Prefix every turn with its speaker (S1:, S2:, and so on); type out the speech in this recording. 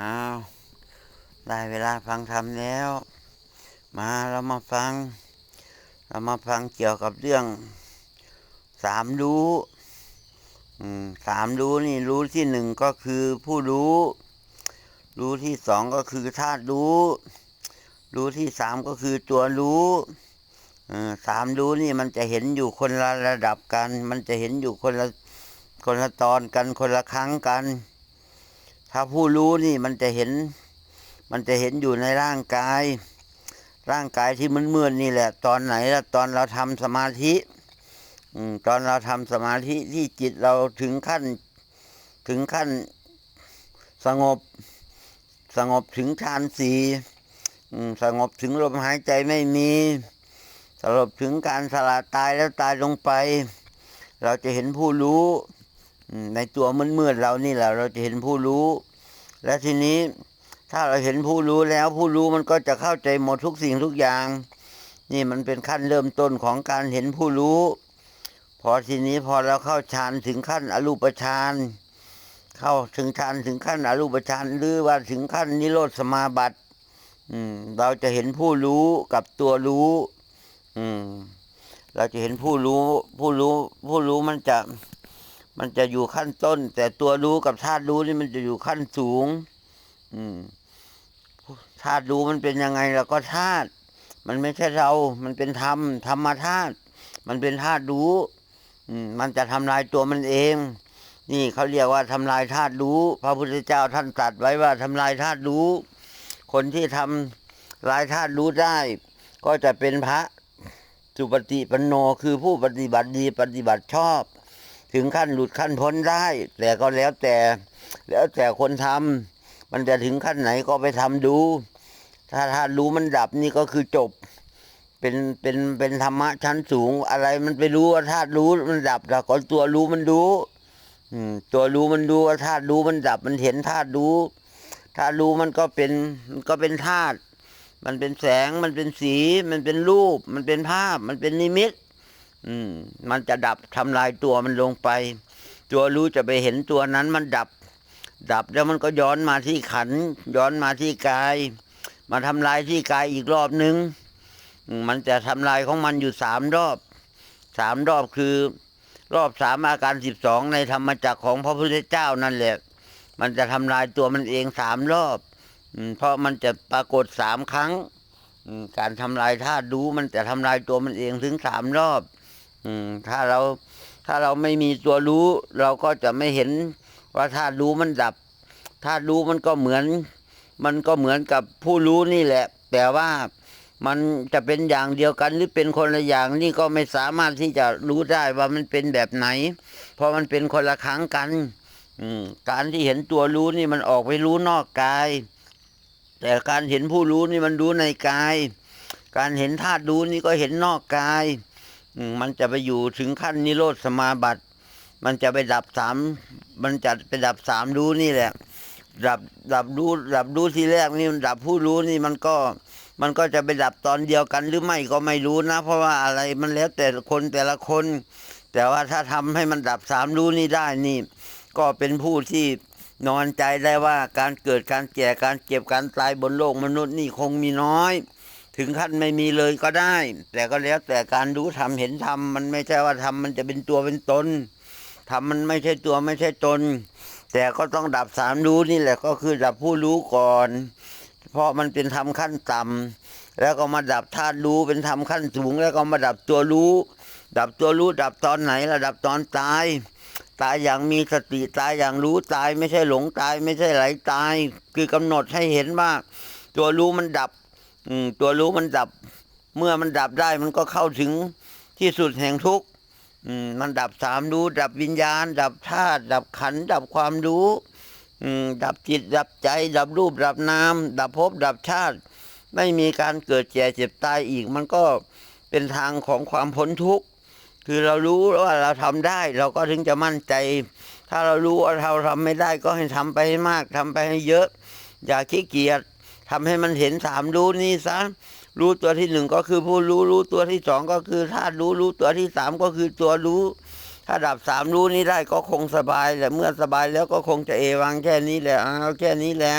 S1: อ้าวได้เวลาฟังธรรมแล้ว มาเรามาฟัง เรามาฟังเกี่ยวกับเรื่องสามรู้สามรู้นี่รู้ที่หนึ่งก็คือผู้รู้ รู้ที่สองก็คือธาตุรู้ รู้ที่สามก็คือตัวรู้สามรู้นี่มันจะเห็นอยู่คนละระดับกัน มันจะเห็นอยู่คนละคนละตอนกันคนละครั้งกัน ถ้าผู้รู้นี่มันจะเห็น มันจะเห็นอยู่ในร่างกาย ร่างกายที่มืดๆนี่แหละ ตอนไหนละตอนเราทำสมาธิตอนเราทำสมาธิที่จิตเราถึงขั้นถึงขั้นสงบสงบถึงฌานสี่สงบถึงลมหายใจไม่มีสงบถึงการสละตายแล้วตายลงไป เราจะเห็นผู้รู้ ในตัวมืดๆเรานี่แหละเราจะเห็นผู้รู้ และทีนี้ถ้าเราเห็นผู้รู้แล้วผู้รู้มันก็จะเข้าใจหมดทุกสิ่งทุกอย่าง นี่มันเป็นขั้นเริ่มต้นของการเห็นผู้รู้ พอทีนี้พอเราเข้าฌานถึงขั้นอรูปฌานเข้าถึงฌานถึงขั้นอรูปฌานหรือว่าถึงขั้นนิโรธสมาบัติเราจะเห็นผู้รู้กับตัวรู้ อืม เราจะเห็นผู้รู้ ผู้รู้ ผู้รู้มันจะ มันจะอยู่ขั้นต้น แต่ตัวรู้กับธาตุรู้นี่มันจะอยู่ขั้นสูง อืมธาตุรู้มันเป็นยังไงแล้วก็ธาตุมันไม่ใช่เรา มันเป็นธรรมธรรมธาตุมันเป็นธาตุรู้มันจะทำลายตัวมันเอง นี่เขาเรียกว่าทำลายธาตุรู้ พระพุทธเจ้าท่านตรัสไว้ว่าทำลายธาตุรู้ คนที่ทำลายธาตุรู้ได้ ก็จะเป็นพระสุปฏิปันโนคือผู้ปฏิบัติดีปฏิบัติชอบ ถึงขั้นหลุดขั้นพ้นได้ แต่ก็แล้วแต่แล้วแต่คนทำมันจะถึงขั้นไหนก็ไปทำดู ถ้าธาตุรู้มันดับนี่ก็คือจบ เป็นเป็นเป็นธรรมะชั้นสูง อะไรมันไปรู้ว่าธาตุรู้มันดับแต่ก็ตัวรู้มันรู้ตัวรู้มันรู้ว่าธาตุรู้มันดับมันเห็นธาตุรู้ธาตุรู้มันก็เป็นมันก็เป็นธาตุมันเป็นแสงมันเป็นสี มันเป็นรูป มันเป็นภาพ มันเป็นนิมิต อืม มันจะดับทำลายตัวมันลงไป ตัวรู้จะไปเห็นตัวนั้นมันดับ ดับแล้วมันก็ย้อนมาที่ขัน ย้อนมาที่กาย มาทำลายที่กายอีกรอบนึง มันจะทำลายของมันอยู่สามรอบสามรอบคือ รอบสามอาการสิบสองในธรรมจักรของพระพุทธเจ้านั่นแหละ มันจะทำลายตัวมันเองสามรอบเพราะมันจะปรากฏสามครั้ง การทำลายธาตุรู้มันจะทำลายตัวมันเองถึงสามรอบ อืม ถ้าเราถ้าเราไม่มีตัวรู้ เราก็จะไม่เห็นว่าธาตุรู้มันดับธาตุรู้มันก็เหมือน มันก็เหมือนกับผู้รู้นี่แหละ แต่ว่ามันจะเป็นอย่างเดียวกันหรือเป็นคนละอย่างนี่ก็ไม่สามารถที่จะรู้ได้ว่ามันเป็นแบบไหน เพราะมันเป็นคนละครั้งกันการที่เห็นตัวรู้นี่มันออกไปรู้นอกกาย แต่การเห็นผู้รู้นี่มันรู้ในกาย การเห็นธาตุรู้นี่ก็เห็นนอกกาย มันจะไปอยู่ถึงขั้นนิโรธสมาบัติ มันจะไปดับสามมันจะไปดับสามรู้นี่แหละ ดับดับรู้ดับรู้ทีแรกนี่ดับผู้รู้นี่มันก็มันก็จะไปดับตอนเดียวกันหรือไม่ก็ไม่รู้นะ เพราะว่าอะไรมันแล้วแต่คนแต่ละคน แต่ว่าถ้าทำให้มันดับสามรู้นี่ได้นี่ ก็เป็นผู้ที่นอนใจได้ว่าการเกิดการแก่การเจ็บการตายบนโลกมนุษย์นี่คงมีน้อย ถึงขั้นไม่มีเลยก็ได้ แต่ก็แล้วแต่การรู้ทำเห็นทำมันไม่ใช่ว่าทำมันจะเป็นตัวเป็นตนทำมันไม่ใช่ตัวไม่ใช่ตน แต่ก็ต้องดับสามรู้นี่แหละก็คือดับผู้รู้ก่อน เพราะมันเป็นธรรมขั้นต่ำแล้วก็มาดับธาตุรู้เป็นธรรมขั้นสูง แล้วก็มาดับตัวรู้ ดับตัวรู้ดับตอนไหนระดับตอนตายตายอย่างมีสติตายอย่างรู้ตายไม่ใช่หลงตายไม่ใช่ไหลตาย คือกำหนดให้เห็นว่า ตัวรู้มันดับ อืม ตัวรู้มันดับ เมื่อมันดับได้มันก็เข้าถึงที่สุดแห่งทุกข์มันดับสามรู้ ดับวิญญาณ ดับธาตุดับขัน ดับความรู้ดับจิต ดับใจ ดับรูป ดับนามดับภพดับชาติ ไม่มีการเกิดแก่เจ็บตายอีก มันก็เป็นทางของความพ้นทุกข์คือเรารู้ว่าเราทำได้ เราก็ถึงจะมั่นใจ ถ้าเรารู้ว่าเราทำไม่ได้ก็ให้ทำไปให้มากทำไปให้เยอะ อย่าขี้เกียจ ทำให้มันเห็นสามรู้นี้ซะรู้ตัวที่หนึ่งก็คือผู้รู้รู้ตัวที่สองก็คือธาตุรู้รู้ตัวที่สามก็คือตัวรู้ ถ้าดับสามรู้นี้ได้ก็คงสบายแหละเมื่อสบายแล้วก็คงจะเอวังแค่นี้แหละเอาแค่นี้แหละ